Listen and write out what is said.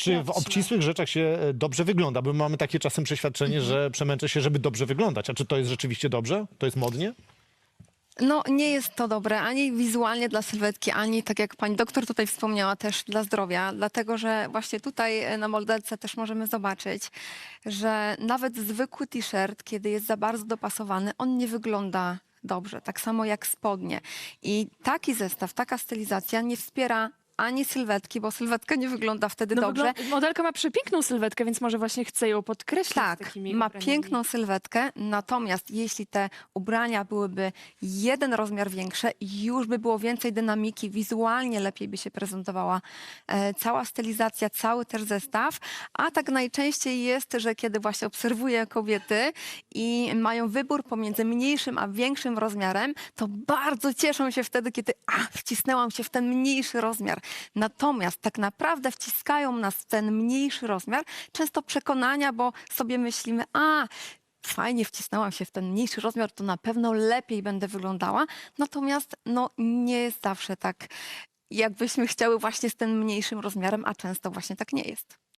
czy w obcisłych rzeczach się e, dobrze wygląda? Bo mamy takie czasem przeświadczenie, Mhm. że przemęczę się, żeby dobrze wyglądać. A czy to jest rzeczywiście dobrze? To jest modnie? No nie jest to dobre ani wizualnie dla sylwetki, ani tak jak pani doktor tutaj wspomniała też dla zdrowia, dlatego że właśnie tutaj e, na modelce też możemy zobaczyć, że nawet zwykły t-shirt, kiedy jest za bardzo dopasowany, on nie wygląda dobrze, tak samo jak spodnie. I taki zestaw, taka stylizacja nie wspiera ani sylwetki, bo sylwetka nie wygląda wtedy No, dobrze. modelka ma przepiękną sylwetkę, więc może właśnie chce ją podkreślić Tak, takimi ma ubraniami. piękną sylwetkę, natomiast jeśli te ubrania byłyby jeden rozmiar większe, już by było więcej dynamiki, wizualnie lepiej by się prezentowała e, cała stylizacja, cały też zestaw, a tak najczęściej jest, że kiedy właśnie obserwuję kobiety i mają wybór pomiędzy mniejszym a większym rozmiarem, to bardzo cieszą się wtedy, kiedy a, wcisnęłam się w ten mniejszy rozmiar. Natomiast tak naprawdę wciskają nas w ten mniejszy rozmiar często przekonania, bo sobie myślimy, a fajnie wcisnęłam się w ten mniejszy rozmiar, to na pewno lepiej będę wyglądała. Natomiast no, nie jest zawsze tak, jakbyśmy chciały właśnie z tym mniejszym rozmiarem, a często właśnie tak nie jest.